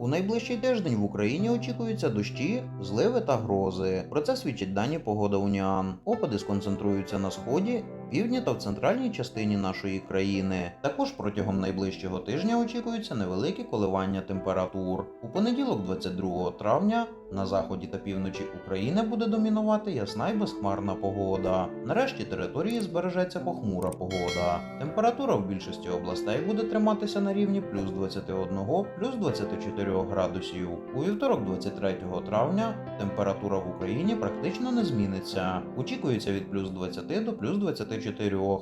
У найближчий тиждень в Україні очікуються дощі, зливи та грози. Про це свідчить дані погода Уніан. Опади сконцентруються на сході, півдні та в центральній частині нашої країни. Також протягом найближчого тижня очікуються невеликі коливання температур. У понеділок, 22 травня, на заході та півночі України буде домінувати ясна й безхмарна погода. Нарешті території збережеться похмура погода. Температура в більшості областей буде триматися на рівні плюс 21, плюс 24 градусів. У вівторок, 23 травня, температура в Україні практично не зміниться. Очікується від плюс 20 до плюс 24,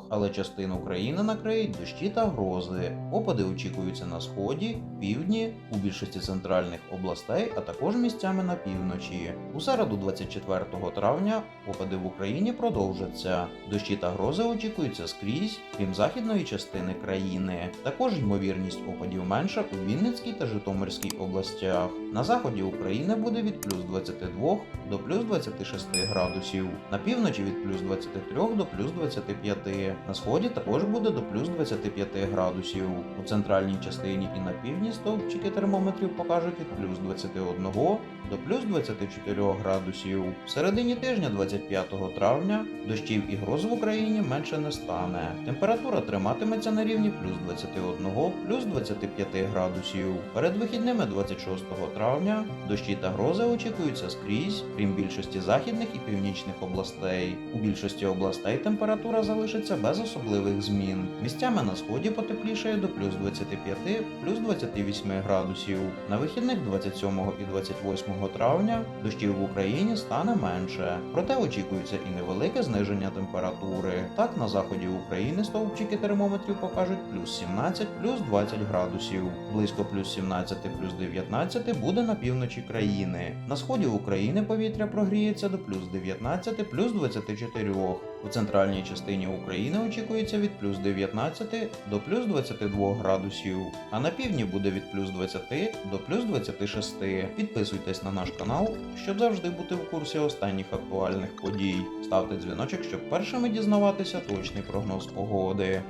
але частину країни накриють дощі та грози. Опади очікуються на сході, півдні, у більшості центральних областей, а також місцями на півночі. У середу, 24 травня, опади в Україні продовжаться. Дощі та грози очікуються скрізь, крім західної частини країни. Також ймовірність опадів менша у Вінницькій та Житомирській областях. На заході України буде від плюс 22 до плюс 26 градусів, на півночі від плюс 23 до плюс 25, на сході також буде до плюс 25 градусів. У центральній частині і на півдні стовпчики термометрів покажуть від плюс 21 до плюс 24 градусів. В середині тижня, 25 травня, дощів і гроз в Україні менше не стане. Температура триматиметься на рівні плюс 21, плюс 25 градусів. Перед вихідними 26 травня дощі та грози очікуються скрізь, крім більшості західних і північних областей. У більшості областей температура залишиться без особливих змін. Місцями на сході потеплішає до плюс 25, плюс 28 градусів. На вихідних 27 і 28 травня дощів в Україні стане менше, проте очікується і невелике зниження температури. Так на заході України стовпчики термометрів покажуть плюс 17, плюс 20 градусів. Близько плюс 17, плюс 19 буде на півночі країни. На сході України повітря прогріється до плюс 19, плюс 24. У центральній частині України очікується від плюс 19 до плюс 22 градусів, а на півдні буде від плюс 20 до плюс 26. Підписуйтесь на наш канал, щоб завжди бути в курсі останніх актуальних подій. Ставте дзвіночок, щоб першими дізнаватися точний прогноз погоди.